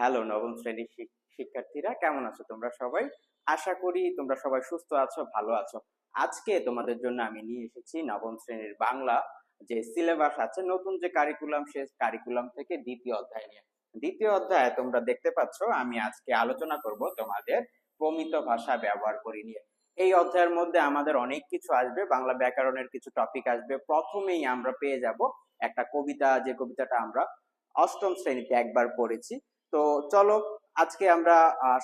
Hello নবম শ্রেণির শিক্ষার্থীরা, কেমন আছো তোমরা সবাই? আশা করি তোমরা সবাই সুস্থ আছো, ভালো আছো। আজকে তোমাদের জন্য আমি নিয়ে এসেছি নবম শ্রেণির বাংলা যে সিলেবাস আছে, নতুন যে কারিকুলাম সে কারিকুলাম থেকে দ্বিতীয় অধ্যায় নিয়ে। দ্বিতীয় অধ্যায়ে তোমরা দেখতে পাচ্ছ, আমি আজকে আলোচনা করব তোমাদের প্রমিত ভাষা ব্যবহার করি নিয়ে। এই অধ্যায়ের মধ্যে আমাদের অনেক কিছু আসবে, বাংলা ব্যাকরণের কিছু টপিক আসবে। প্রথমেই আমরা পেয়ে যাব একটা কবিতা, যে কবিতাটা আমরা অষ্টম শ্রেণীতে একবার পড়েছি। তো চলো আজকে আমরা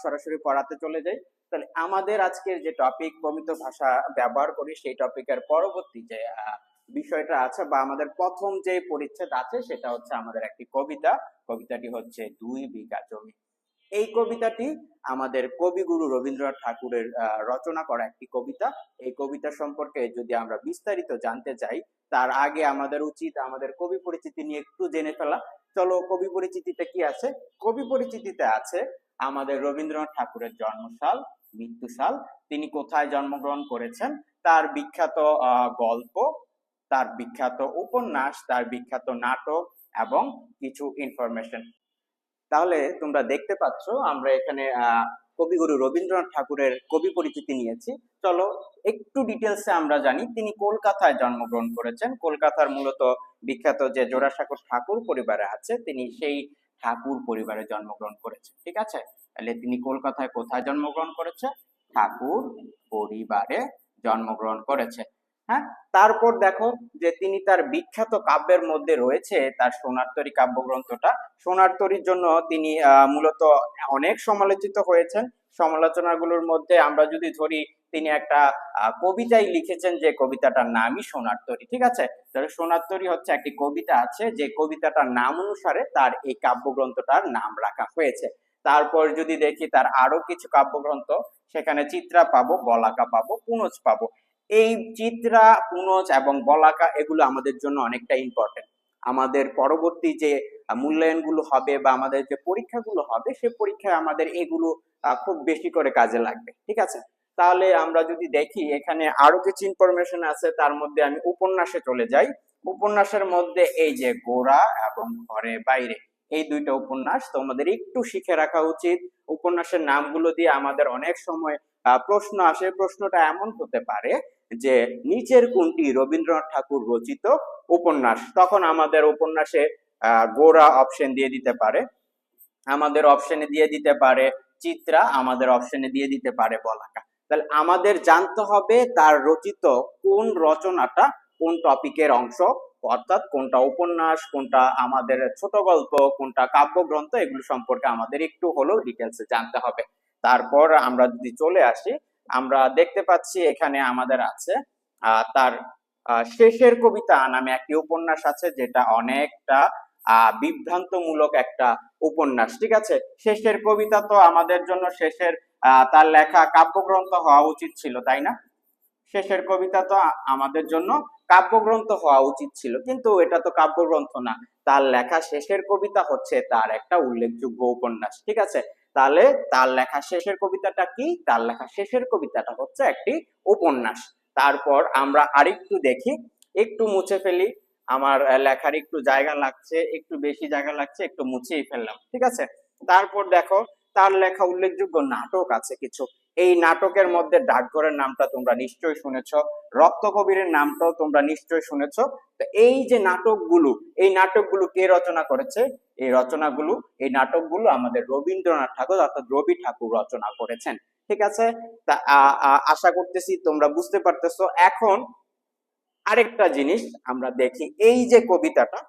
সরাসরি পড়াতে চলে যাই। তাহলে আমাদের আজকের যে টপিক প্রমিত ভাষা ব্যবহার করি, সেই টপিকের পরবর্তী যে বিষয়টা আছে বা আমাদের প্রথম যে পরিচ্ছেদ আছে, সেটা হচ্ছে আমাদের একটি কবিতা। কবিতাটি হচ্ছে দুই বিঘা জমি। এই কবিতাটি আমাদের কবিগুরু রবীন্দ্রনাথ ঠাকুরের রচনা করা একটি কবিতা। এই কবিতা সম্পর্কে যদি আমরা বিস্তারিত জানতে চাই, তার আগে আমাদের উচিত আমাদের কবি পরিচিতি নিয়ে একটু জেনে ফেলা। চলো কবি পরিচিতিতে কি আছে? কবি পরিচিতিতে আছে আমাদের রবীন্দ্রনাথ ঠাকুরের জন্মসাল মৃত্যুসাল তিনি কোথায় জন্মগ্রহণ করেছেন? তার বিখ্যাত গল্প, তার বিখ্যাত উপন্যাস, তার বিখ্যাত নাটক এবং কিছু ইনফরমেশন তাহলে তোমরা দেখতে পাচ্ছ, আমরা এখানে কবিগুরু রবীন্দ্রনাথ ঠাকুরের কবি পরিচিতি নিয়েছি। চলো একটু ডিটেলসে আমরা জানি, তিনি কলকাতায় জন্মগ্রহণ করেছেন। কলকাতার মূলত বিখ্যাত যে জোড়াসাঁকোর ঠাকুর পরিবারে আছে, তিনি সেই ঠাকুর পরিবারে জন্মগ্রহণ করেছেন ঠিক আছে? তাহলে তিনি কলকাতায় কোথায় জন্মগ্রহণ করেছে? ঠাকুর পরিবারে জন্মগ্রহণ করেছে। হ্যাঁ? তারপর দেখো যে তিনি তার বিখ্যাত কাব্যের মধ্যে রয়েছে তার সোনারতরী কাব্যগ্রন্থটা। সোনারতরীর জন্য তিনি মূলত অনেক সমালোচিত হয়েছেন। সমালোচনাগুলোর মধ্যে আমরা যদি ধরি, তিনি একটা কবিতাই লিখেছেন যে কবিতাটার নামই সোনার তরী, ঠিক আছে? তাহলে সোনার তরী হচ্ছে একটি কবিতা আছে, যে কবিতাটার নাম অনুসারে তার এই কাব্যগ্রন্থটার নাম রাখা হয়েছে। তারপর যদি দেখি তার আরও কিছু কাব্যগ্রন্থ, সেখানে চিত্রা পাবো, বলাকা পাবো পুনজ পাবো। এই চিত্রা পুনজ এবং বলাকা এগুলো আমাদের জন্য অনেকটা ইম্পর্টেন্ট আমাদের পরবর্তী যে মূল্যায়নগুলো হবে বা আমাদের যে পরীক্ষাগুলো হবে, সে পরীক্ষায় আমাদের এগুলো খুব বেশি করে কাজে লাগবে। ঠিক আছে? তাহলে আমরা যদি দেখি, এখানে আরও কিছু ইনফরমেশন আছে, তার মধ্যে আমি উপন্যাসে চলে যাই। উপন্যাসের মধ্যে এই যে গোড়া এবং ঘরে বাইরে, এই দুইটা উপন্যাস তোমাদের একটু শিখে রাখা উচিত। উপন্যাসের নামগুলো দিয়ে আমাদের অনেক সময় প্রশ্ন আসে, প্রশ্নটা এমন হতে পারে যে, নিচের কোনটি রবীন্দ্রনাথ ঠাকুর রচিত উপন্যাস? তখন আমাদের উপন্যাসে গোড়া অপশন দিয়ে দিতে পারে। আমাদের অপশনে দিয়ে দিতে পারে চিত্রা, আমাদের অপশনে দিয়ে দিতে পারে বলাকা। তাহলে আমাদের জানতে হবে তার রচিত কোন রচনাটা কোন টপিকের অংশ, অর্থাৎ কোনটা উপন্যাস, কোনটা আমাদের ছোট গল্প, কোনটা কাব্যগ্রন্থ, এগুলো সম্পর্কে আমাদের একটু হলেও ডিটেলসে জানতে হবে। তারপর আমরা যদি চলে আসি, আমরা দেখতে পাচ্ছি এখানে আমাদের আছে তার শেষের কবিতা নামে একটি উপন্যাস আছে, যেটা অনেকটা বিভ্রান্তমূলক একটা উপন্যাস, ঠিক আছে? শেষের কবিতা তো আমাদের জন্য শেষের তার লেখা কাব্যগ্রন্থ হওয়া উচিত ছিল, তাই না? শেষের কবিতা তো আমাদের জন্য কাব্যগ্রন্থ হওয়া উচিত ছিল, কিন্তু এটা তো কাব্যগ্রন্থ না। তার লেখা শেষের কবিতা হচ্ছে তার একটা উল্লেখযোগ্য উপন্যাস, ঠিক আছে? তাহলে তার লেখা শেষের কবিতাটা কি? তার লেখা শেষের কবিতাটা হচ্ছে একটি উপন্যাস। তারপর আমরা আরেকটু দেখি, একটু মুছে ফেলি। আমার লেখার একটু জায়গা লাগছে, একটু বেশি জায়গা লাগছে, একটু মুছেই ফেললাম, ঠিক আছে? তারপর দেখো, তার লেখা উল্লেখযোগ্য নাটক আছে কিছু। এই নাটকের মধ্যে ডাকঘরের নামটা তোমরা নিশ্চয়ই শুনেছ, রক্ত কবিরের নামটাও তোমরা নিশ্চয়ই শুনেছ। এই যে নাটকগুলো, এই নাটকগুলো কে রচনা করেছে? এই রচনাগুলো, এই নাটকগুলো আমাদের রবীন্দ্রনাথ ঠাকুর, অর্থাৎ রবি ঠাকুর রচনা করেছেন, ঠিক আছে? তা আশা করতেছি তোমরা বুঝতে পারতেছো। এখন আরেকটা জিনিস আমরা দেখি, এই যে কবিতাটা,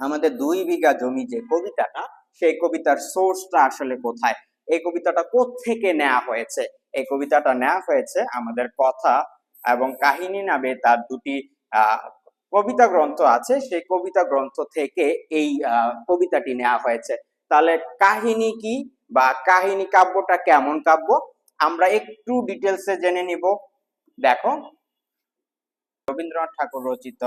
আমাদের দুই বিঘা জমি যে কবিতাটা, সেই কবিতার সোর্সটা আসলে কোথায়? এই কবিতাটা থেকে নেওয়া হয়েছে? এই কবিতাটা নেওয়া হয়েছে আমাদের কথা এবং কাহিনী নামে তার দুটি কবিতা গ্রন্থ আছে। সেই কবিতা গ্রন্থ থেকে এই কবিতাটি নেওয়া হয়েছে। তাহলে কাহিনী কি বা কাহিনী কাব্যটা কেমন কাব্য? আমরা একটু ডিটেলসে জেনে নিব। দেখো রবীন্দ্রনাথ ঠাকুর রচিত।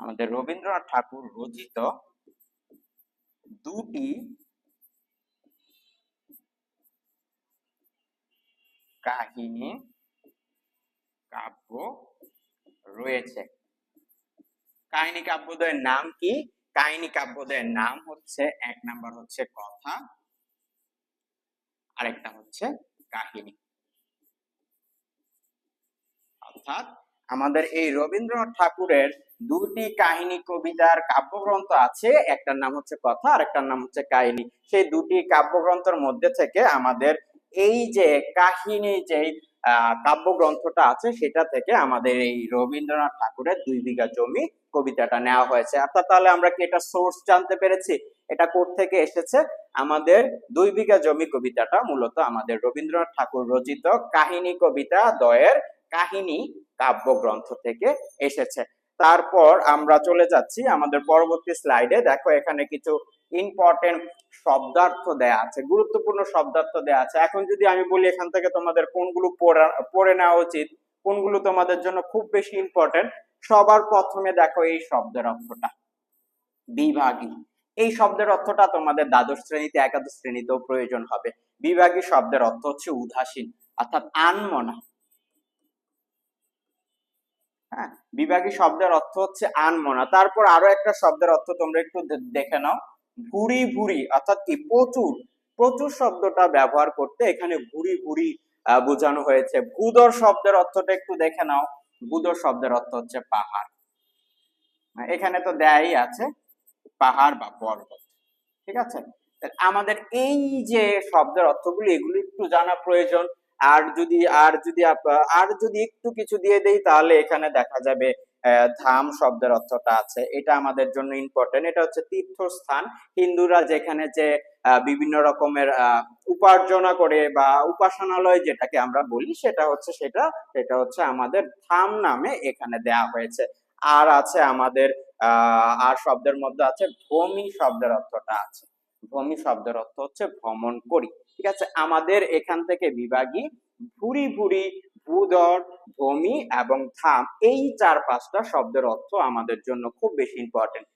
আমাদের রবীন্দ্রনাথ ঠাকুর রচিত দুটি কাহিনী, কাব্য রয়েছে। কাহিনী কাব্যদ্বয়ের নাম কি? কাহিনী কাব্যদ্বয়ের নাম হচ্ছে, এক নাম্বার হচ্ছে কথা, আরেকটা হচ্ছে কাহিনী। অর্থাৎ আমাদের এই রবীন্দ্রনাথ ঠাকুরের দুটি কাহিনী কবিতার কাব্যগ্রন্থ আছে, একটার নাম হচ্ছে কথা আর একটার নাম হচ্ছে কাহিনী। সেই দুটি কাব্যগ্রন্থের মধ্যে থেকে আমাদের এই যে কাহিনী যে কাব্যগ্রন্থটা আছে, সেটা থেকে আমাদের এই রবীন্দ্রনাথ ঠাকুরের দুই বিঘা জমি কবিতাটা নেওয়া হয়েছে। অর্থাৎ তাহলে আমরা কি এটা সোর্স জানতে পেরেছি? এটা থেকে এসেছে? আমাদের দুই বিঘা জমি কবিতাটা মূলত আমাদের রবীন্দ্রনাথ ঠাকুর রচিত কাহিনী কবিতা দয়ের কাহিনী কাব্যগ্রন্থ থেকে এসেছে। তারপর আমরা চলে যাচ্ছি আমাদের পরবর্তী স্লাইডে দেখো, এখানে কিছু ইম্পর্টেন্ট শব্দার্থ দেয়া আছে, গুরুত্বপূর্ণ শব্দার্থ দেয়া আছে। এখন যদি আমি বলি এখান থেকে তোমাদের কোনগুলো পড়ে নেওয়া উচিত, কোনগুলো তোমাদের জন্য খুব বেশি ইম্পর্টেন্ট সবার প্রথমে দেখো এই শব্দের অর্থটা। বিভাগী। এই শব্দের অর্থটা তোমাদের দ্বাদশ শ্রেণীতে, একাদশ শ্রেণীতেও প্রয়োজন হবে। বিভাগী শব্দের অর্থ হচ্ছে উদাসীন, অর্থাৎ আনমনা। হ্যাঁ বিভাগী শব্দের অর্থ হচ্ছে আনমনা। তারপর আরও একটা শব্দের অর্থ তোমরা একটু দেখে নাও। ভুরি ভুরি অর্থাৎ কি প্রচুর প্রচুর শব্দটা ব্যবহার করতে এখানে ভুরি ভুরি বোঝানো হয়েছে। ভূদর শব্দের অর্থটা একটু দেখে নাও। ভূদর শব্দের অর্থ হচ্ছে পাহাড়। এখানে তো দেয়াই আছে, পাহাড় বা পর্বত। ঠিক আছে? আমাদের এই যে শব্দের অর্থগুলি, এগুলি একটু জানা প্রয়োজন। আর যদি আর যদি আর যদি একটু কিছু দিয়ে দেই, তাহলে এখানে দেখা যাবে ধাম শব্দের অর্থটা আছে। এটা আমাদের জন্য ইম্পর্টেন্ট এটা হচ্ছে তীর্থস্থান। হিন্দুরা যেখানে যে বিভিন্ন রকমের উপার্জনা করে বা উপাসনালয় যেটাকে আমরা বলি, সেটা হচ্ছে সেটা সেটা হচ্ছে আমাদের ধাম নামে এখানে দেয়া হয়েছে। আর আছে আমাদের আহ আর শব্দের মধ্যে আছে ভূমি শব্দের অর্থটা আছে। ভূমি শব্দের অর্থ হচ্ছে ভ্রমণ করি। ঠিক আছে? আমাদের এখান থেকে বিভাগী ভুরি ভুরি ভূদর ভূমি এবং থাম এই চার পাঁচটা শব্দের অর্থ আমাদের জন্য খুব বেশি ইম্পর্টেন্ট